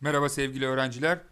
Merhaba sevgili öğrenciler.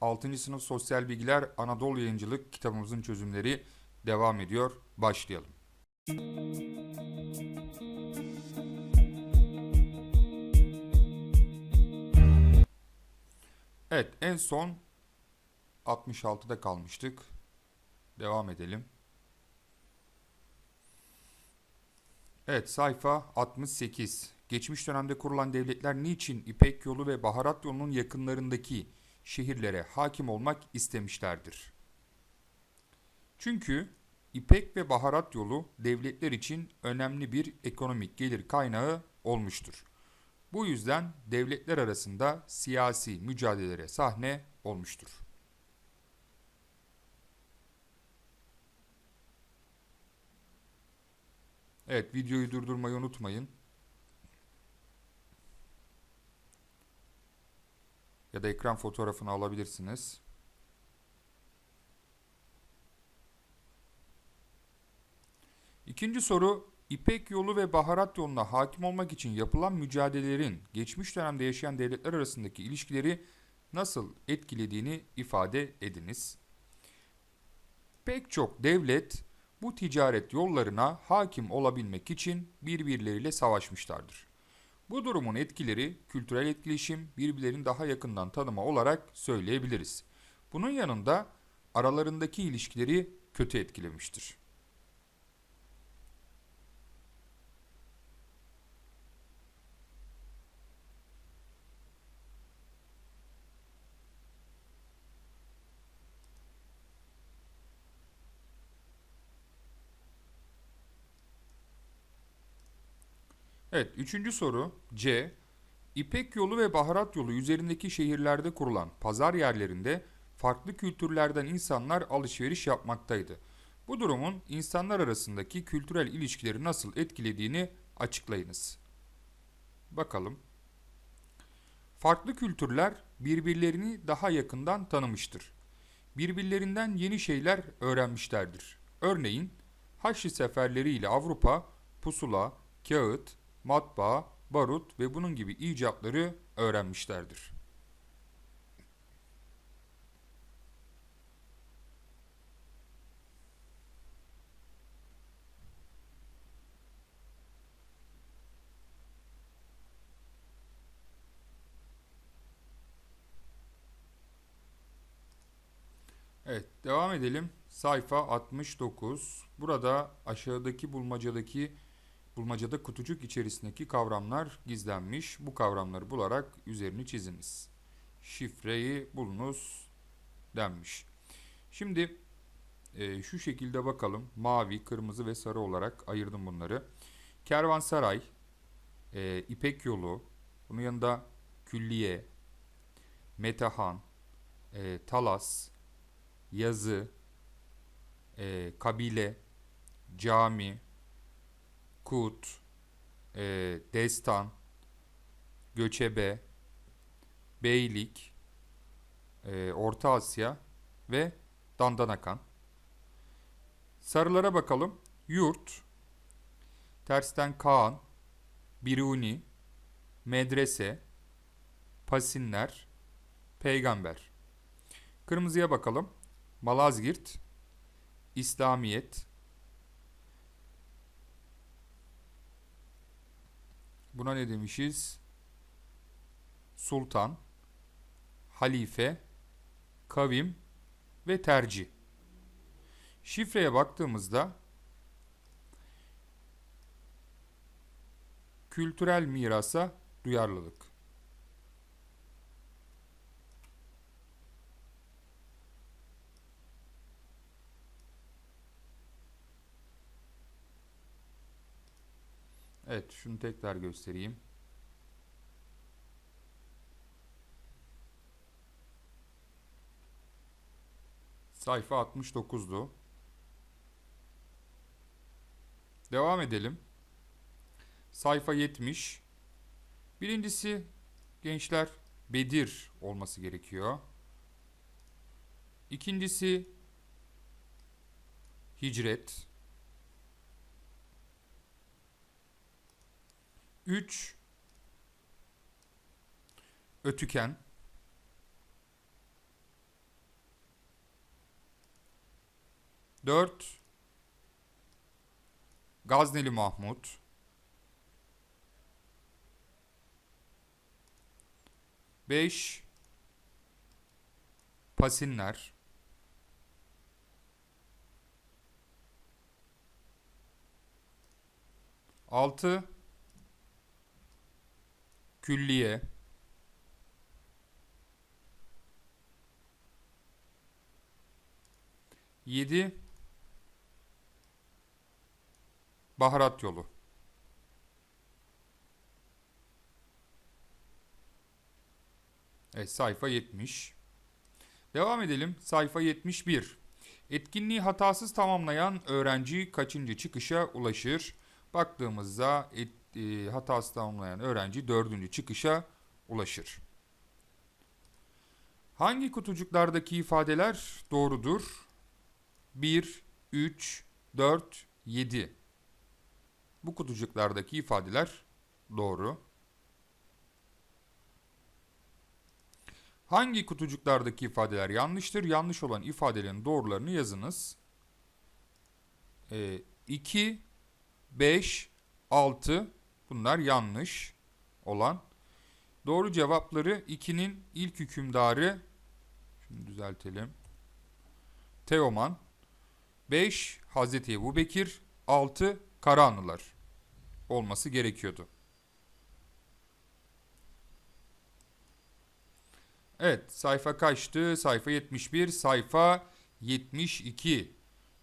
6. sınıf sosyal bilgiler Anadolu Yayıncılık kitabımızın çözümleri devam ediyor. Başlayalım. Evet, en son 66'da kalmıştık. Devam edelim. Evet, sayfa 68. Geçmiş dönemde kurulan devletler niçin İpek yolu ve baharat yolunun yakınlarındaki şehirlere hakim olmak istemişlerdir? Çünkü İpek ve baharat yolu devletler için önemli bir ekonomik gelir kaynağı olmuştur. Bu yüzden devletler arasında siyasi mücadelelere sahne olmuştur. Evet, videoyu durdurmayı unutmayın. Ya da ekran fotoğrafını alabilirsiniz. İkinci soru, İpek yolu ve baharat yoluna hakim olmak için yapılan mücadelelerin geçmiş dönemde yaşayan devletler arasındaki ilişkileri nasıl etkilediğini ifade ediniz. Pek çok devlet bu ticaret yollarına hakim olabilmek için birbirleriyle savaşmışlardır. Bu durumun etkileri kültürel etkileşim, birbirlerini daha yakından tanıma olarak söyleyebiliriz. Bunun yanında aralarındaki ilişkileri kötü etkilemiştir. Evet, üçüncü soru C. İpek yolu ve baharat yolu üzerindeki şehirlerde kurulan pazar yerlerinde farklı kültürlerden insanlar alışveriş yapmaktaydı. Bu durumun insanlar arasındaki kültürel ilişkileri nasıl etkilediğini açıklayınız. Bakalım. Farklı kültürler birbirlerini daha yakından tanımıştır. Birbirlerinden yeni şeyler öğrenmişlerdir. Örneğin Haçlı seferleriyle Avrupa pusula, kağıt, matbaa, barut ve bunun gibi icatları öğrenmişlerdir. Evet, devam edelim. Sayfa 69. Burada aşağıdaki bulmacadaki bulmacada kutucuk içerisindeki kavramlar gizlenmiş. Bu kavramları bularak üzerini çiziniz. Şifreyi bulunuz denmiş. Şimdi e, şu şekilde bakalım. Mavi, kırmızı ve sarı olarak ayırdım bunları. Kervansaray, e, İpek Yolu, bunun yanında Külliye, Metahan, e, Talas, Yazı, e, Kabile, Cami, Kut, e, Destan, Göçebe, Beylik, e, Orta Asya ve Dandanakan. Sarılara bakalım. Yurt, tersten Kaan, Biruni, Medrese, Pasinler, Peygamber. Kırmızıya bakalım. Malazgirt, İslamiyet, Buna ne demişiz? Sultan, halife, kavim ve tercih. Şifreye baktığımızda kültürel mirasa duyarlılık. Evet, şunu tekrar göstereyim. Sayfa 69'du. Devam edelim. Sayfa 70. Birincisi gençler Bedir olması gerekiyor. İkincisi Hicret. 3 ötüken. Dört Gazneli Mahmut. Beş Pasinler. Altı Külliye 7 Baharat yolu. Evet sayfa 70. Devam edelim. Sayfa 71. Etkinliği hatasız tamamlayan öğrenci kaçıncı çıkışa ulaşır? Baktığımızda et, e, hatasız tamamlayan öğrenci dördüncü çıkışa ulaşır. Hangi kutucuklardaki ifadeler doğrudur? 1, 3, 4, 7. Bu kutucuklardaki ifadeler doğru. Hangi kutucuklardaki ifadeler yanlıştır? Yanlış olan ifadelerin doğrularını yazınız. E, 2, 5, 6 bunlar yanlış olan. Doğru cevapları 2'nin ilk hükümdarı şimdi düzeltelim. Teoman 5 Hazreti Ebu Bekir 6 Karahanlılar olması gerekiyordu. Evet sayfa kaçtı? Sayfa 71 sayfa 72.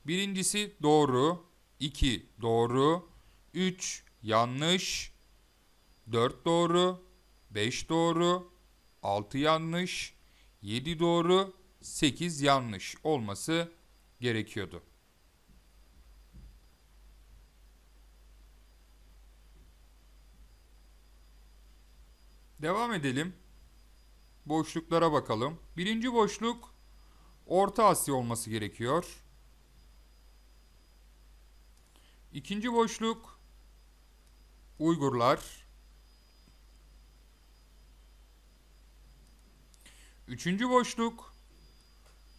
Birincisi doğru 2 doğru 3 yanlış 4 doğru 5 doğru 6 yanlış 7 doğru 8 yanlış olması gerekiyordu. Devam edelim. Boşluklara bakalım. Birinci boşluk Orta Asya olması gerekiyor. İkinci boşluk Uygurlar. Üçüncü boşluk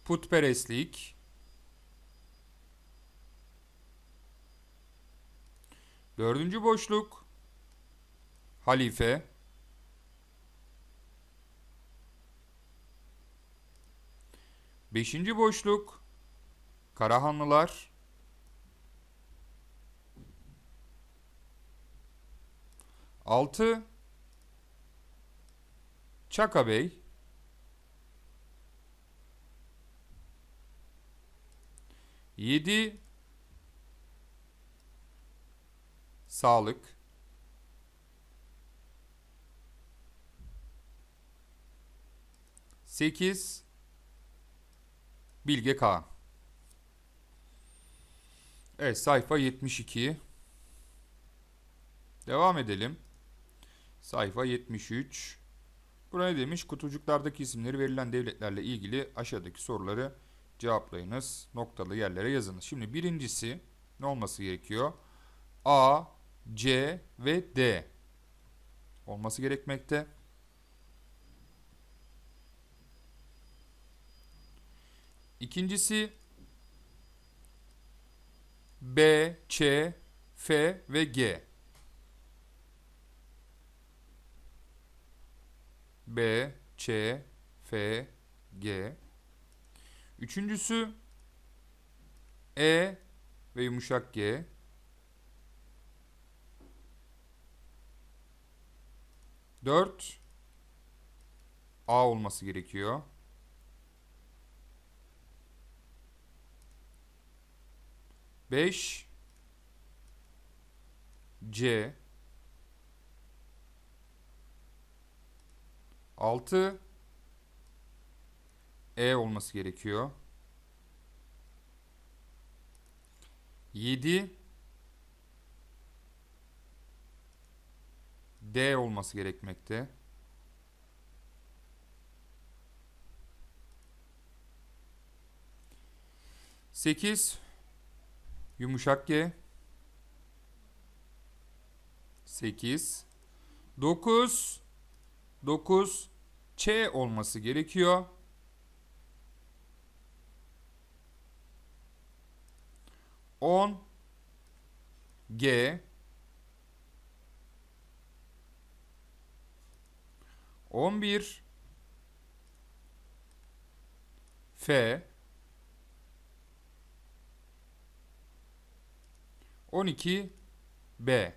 putperestlik. Dördüncü boşluk halife. Beşinci boşluk Karahanlılar. Altı Çaka Bey. Yedi Sağlık. Sekiz Bilge Kağan. Evet sayfa 72. Devam edelim. Sayfa 73. Buraya demiş kutucuklardaki isimleri verilen devletlerle ilgili aşağıdaki soruları cevaplayınız. Noktalı yerlere yazınız. Şimdi birincisi ne olması gerekiyor? A, C ve D olması gerekmekte. İkincisi B, Ç, F ve G. B, Ç, F, G. Üçüncüsü E ve yumuşak G. Dört A olması gerekiyor. 5 C 6 E olması gerekiyor. 7 D olması gerekmekte. 8 Yumuşak G. 8. 9. 9. Ç olması gerekiyor. 10 G 11 F 12 B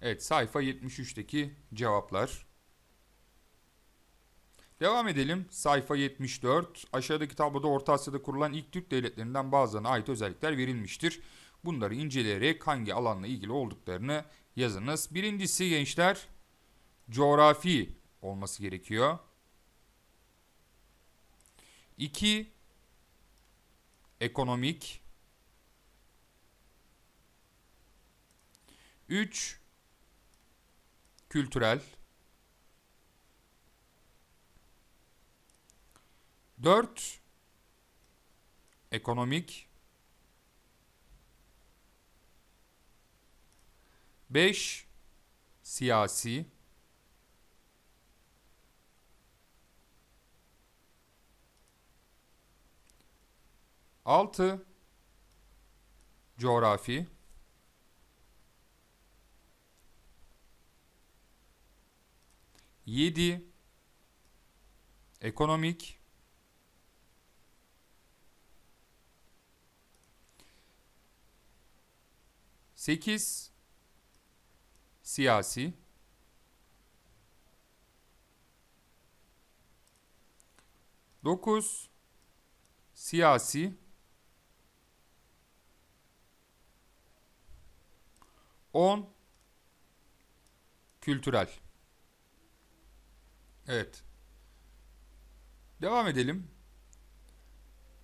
Evet sayfa 73'teki cevaplar. Devam edelim. Sayfa 74. Aşağıdaki tabloda Orta Asya'da kurulan ilk Türk devletlerinden bazılarına ait özellikler verilmiştir. Bunları inceleyerek hangi alanla ilgili olduklarını yazınız. Birincisi gençler coğrafi olması gerekiyor. 2 ekonomik 3 kültürel 4 ekonomik. 5 siyasi. 6 coğrafi. 7 ekonomik 8 siyasi 9 siyasi 10 kültürel Evet. Devam edelim.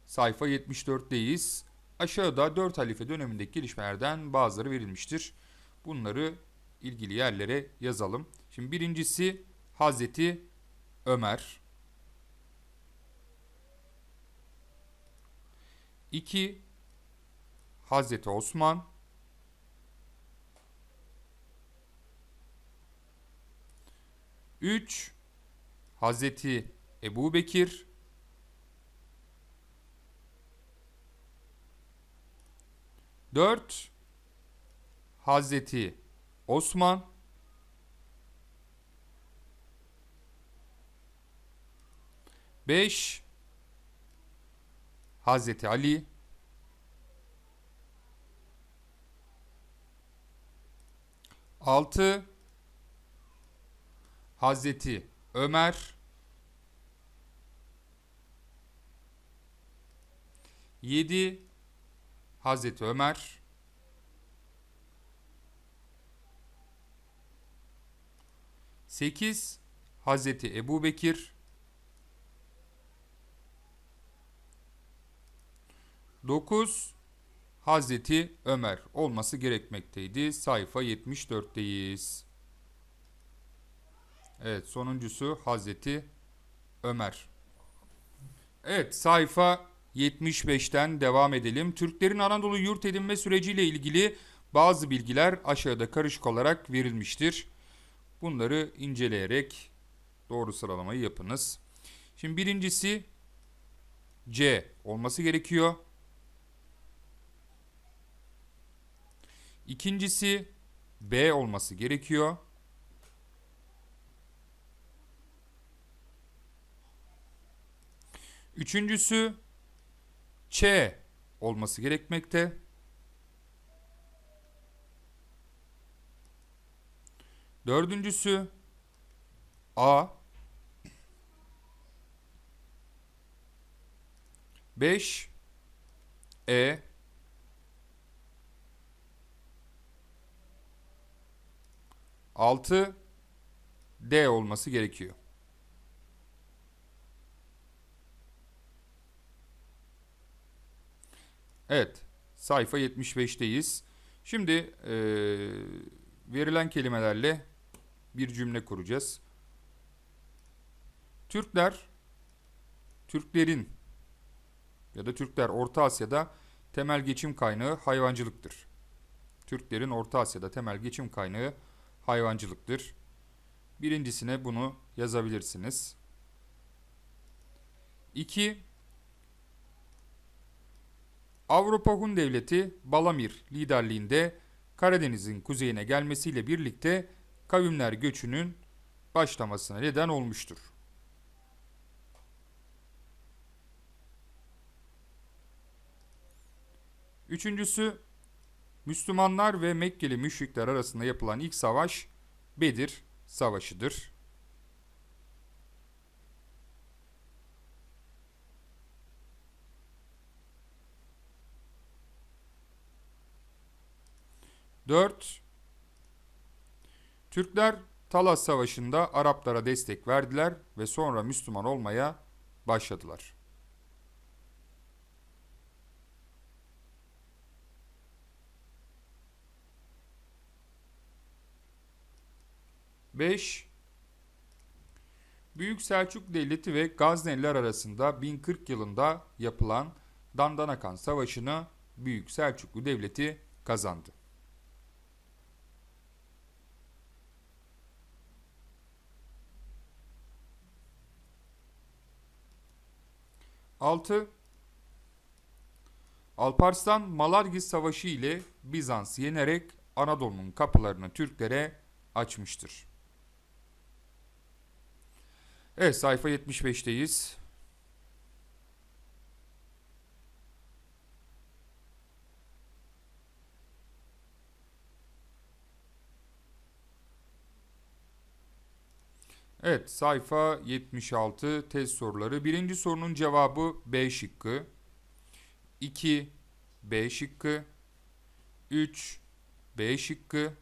Sayfa 74'teyiz. Aşağıda 4 halife dönemindeki gelişmelerden bazıları verilmiştir. Bunları ilgili yerlere yazalım. Şimdi birincisi Hazreti Ömer. 2 Hazreti Osman. 3 Hazreti Ebu Bekir Dört Hazreti Osman. Beş Hazreti Ali. Altı Hazreti Ömer. 7 Hazreti Ömer Sekiz Hazreti Ebu Bekir Dokuz Hazreti Ömer olması gerekmekteydi. Sayfa 74'teyiz. Evet sonuncusu Hazreti Ömer. Evet sayfa 75'ten devam edelim. Türklerin Anadolu yurt edinme süreciyle ilgili bazı bilgiler aşağıda karışık olarak verilmiştir. Bunları inceleyerek doğru sıralamayı yapınız. Şimdi birincisi C olması gerekiyor. İkincisi B olması gerekiyor. Üçüncüsü Ç olması gerekmekte. Dördüncüsü A. Beş E. Altı D olması gerekiyor. Evet, sayfa 75'teyiz. Şimdi e, verilen kelimelerle bir cümle kuracağız. Türkler, Türklerin ya da Türkler Orta Asya'da temel geçim kaynağı hayvancılıktır. Türklerin Orta Asya'da temel geçim kaynağı hayvancılıktır. Birincisine bunu yazabilirsiniz. 2. Avrupa Hun Devleti Balamir liderliğinde Karadeniz'in kuzeyine gelmesiyle birlikte kavimler göçünün başlamasına neden olmuştur. Üçüncüsü, Müslümanlar ve Mekkeli müşrikler arasında yapılan ilk savaş Bedir Savaşı'dır. Dört, Türkler Talas Savaşı'nda Araplara destek verdiler ve sonra Müslüman olmaya başladılar. Beş, Büyük Selçuk Devleti ve Gazneliler arasında 1040 yılında yapılan Dandanakan Savaşı'nı Büyük Selçuklu Devleti kazandı. 6. Alparslan Malagis Savaşı ile Bizans'ı yenerek Anadolu'nun kapılarını Türklere açmıştır. Evet sayfa 75'teyiz. Evet sayfa 76 test soruları. Birinci sorunun cevabı B şıkkı. 2 B şıkkı. 3 B şıkkı.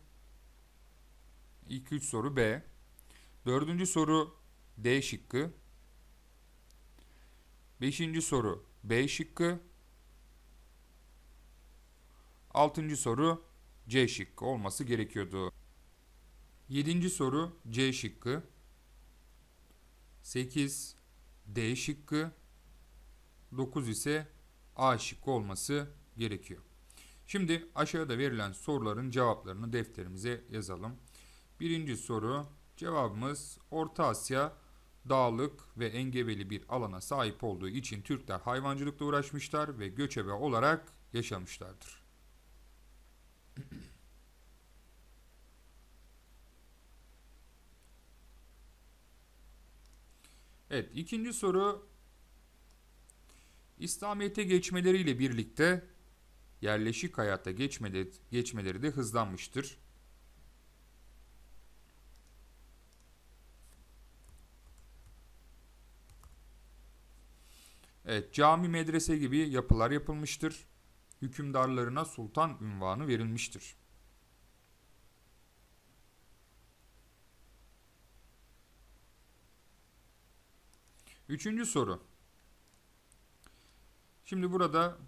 2 3 soru B. Dördüncü soru D şıkkı. Beşinci soru B şıkkı. Altıncı soru C şıkkı olması gerekiyordu. Yedinci soru C şıkkı. 8 D şıkkı 9 ise A şıkkı olması gerekiyor. Şimdi aşağıda verilen soruların cevaplarını defterimize yazalım. Birinci soru cevabımız Orta Asya dağlık ve engebeli bir alana sahip olduğu için Türkler hayvancılıkla uğraşmışlar ve göçebe olarak yaşamışlardır. Evet ikinci soru İslamiyet'e geçmeleriyle birlikte yerleşik hayata geçmeleri, geçmeleri de hızlanmıştır. Evet, cami medrese gibi yapılar yapılmıştır. Hükümdarlarına sultan ünvanı verilmiştir. Üçüncü soru. Şimdi burada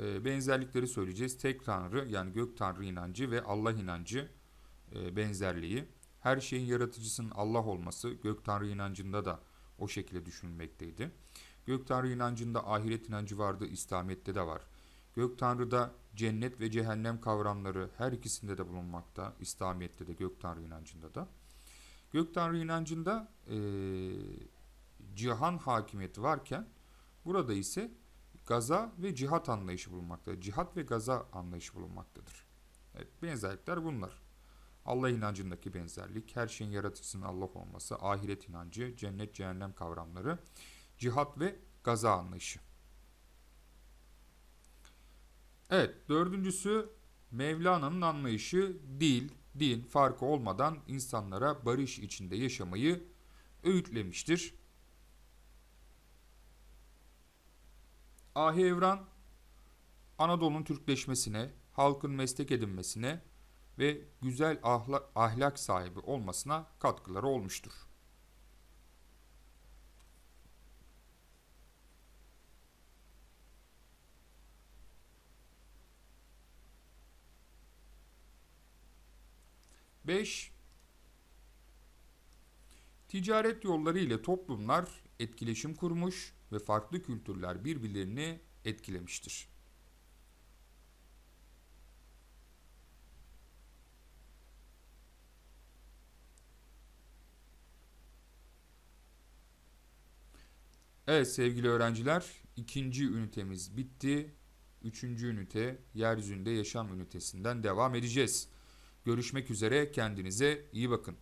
e, benzerlikleri söyleyeceğiz. Tek Tanrı yani gök Tanrı inancı ve Allah inancı e, benzerliği. Her şeyin yaratıcısının Allah olması gök Tanrı inancında da o şekilde düşünülmekteydi. Gök Tanrı inancında ahiret inancı vardı, İslamiyet'te de var. Gök Tanrı'da cennet ve cehennem kavramları her ikisinde de bulunmakta. İslamiyet'te de Gök Tanrı inancında da. Gök Tanrı inancında e, cihan hakimiyeti varken burada ise gaza ve cihat anlayışı bulunmaktadır. Cihat ve gaza anlayışı bulunmaktadır. Evet, benzerlikler bunlar. Allah inancındaki benzerlik, her şeyin yaratıcısının Allah olması, ahiret inancı, cennet, cehennem kavramları, cihat ve gaza anlayışı. Evet, dördüncüsü Mevlana'nın anlayışı dil, din farkı olmadan insanlara barış içinde yaşamayı öğütlemiştir. Ahi Evran Anadolu'nun Türkleşmesine, halkın meslek edinmesine ve güzel ahlak, ahlak sahibi olmasına katkıları olmuştur. Beş, ticaret yolları ile toplumlar etkileşim kurmuş ve farklı kültürler birbirlerini etkilemiştir. Evet sevgili öğrenciler, ikinci ünitemiz bitti. 3. ünite yeryüzünde yaşam ünitesinden devam edeceğiz. Görüşmek üzere kendinize iyi bakın.